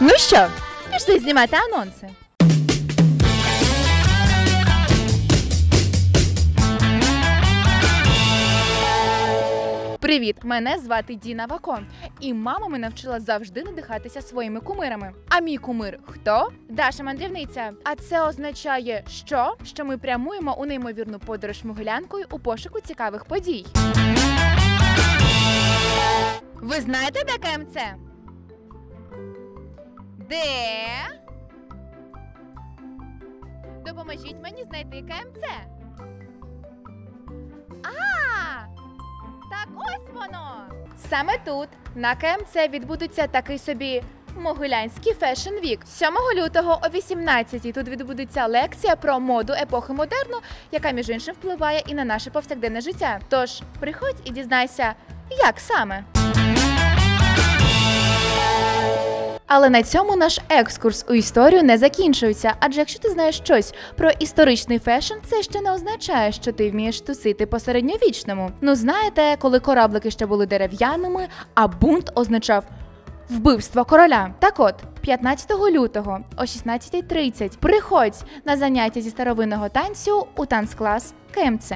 Ну що, пішли знімати анонси. Привіт! Мене звати Діна Вако, і мама мене навчила завжди надихатися своїми кумирами. А мій кумир хто? Даша мандрівниця. А це означає, що? Що ми прямуємо у неймовірну подорож могилянкою у пошуку цікавих подій. Ви знаєте, де КМЦ? Де? Допоможіть мені знайти КМЦ. А! Так ось воно. Саме тут, на КМЦ, відбудеться такий собі Могилянський фешн вік. 7 лютого о 18-й тут відбудеться лекція про моду епохи модерну, яка між іншим впливає і на наше повсякденне життя. Тож приходь і дізнайся, як саме. Але на цьому наш екскурс у історію не закінчується. Адже якщо ти знаєш щось про історичний фешн, це ще не означає, що ти вмієш тусити по середньовічному. Ну знаєте, коли кораблики ще були дерев'яними, а бунт означав. Вбивство короля. Так от, 15 лютого о 16.30 приходь на заняття зі старовинного танцю у танцклас КМЦ.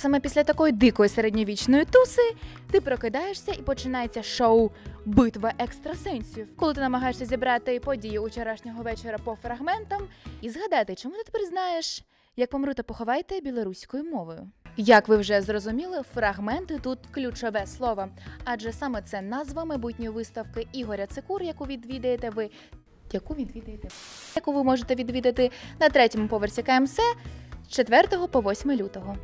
Саме після такої дикої середньовічної туси ти прокидаєшся і починається шоу Битва екстрасенсів, коли ти намагаєшся зібрати події учорашнього вечора по фрагментам і згадати, чому ти тепер знаєш, як помру та поховайте білоруською мовою. Як ви вже зрозуміли, фрагменти тут ключове слово, адже саме це назва майбутньої виставки Ігоря Цикур, яку відвідаєте ви. Яку відвідаєте? Яку ви можете відвідати на третьому поверсі КМС з 4 по 8 лютого.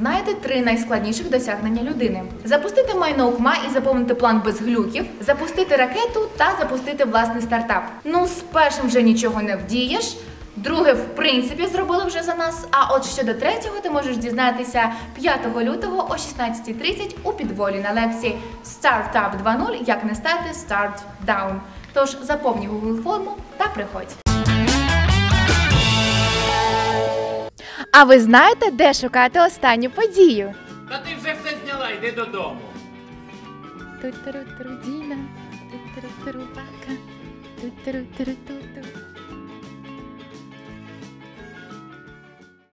Знайте три найскладніших досягнення людини: запустити майноукма і заповнити план без глюків, запустити ракету та запустити власний стартап. Ну, з першим вже нічого не вдієш. Друге, в принципі, зробили вже за нас. А от щодо третього, ти можеш дізнатися 5 лютого о 16.30 у підволі на лекції Startup 2.0 як не стати Start Down. Тож заповнюй Google форму та приходь. А ви знаєте, де шукати останню подію? Та ти вже все зняла, йди додому. Ту-тру-тру-діна, ту-тру-тру-бака, ту-туру-туру-ту-ту.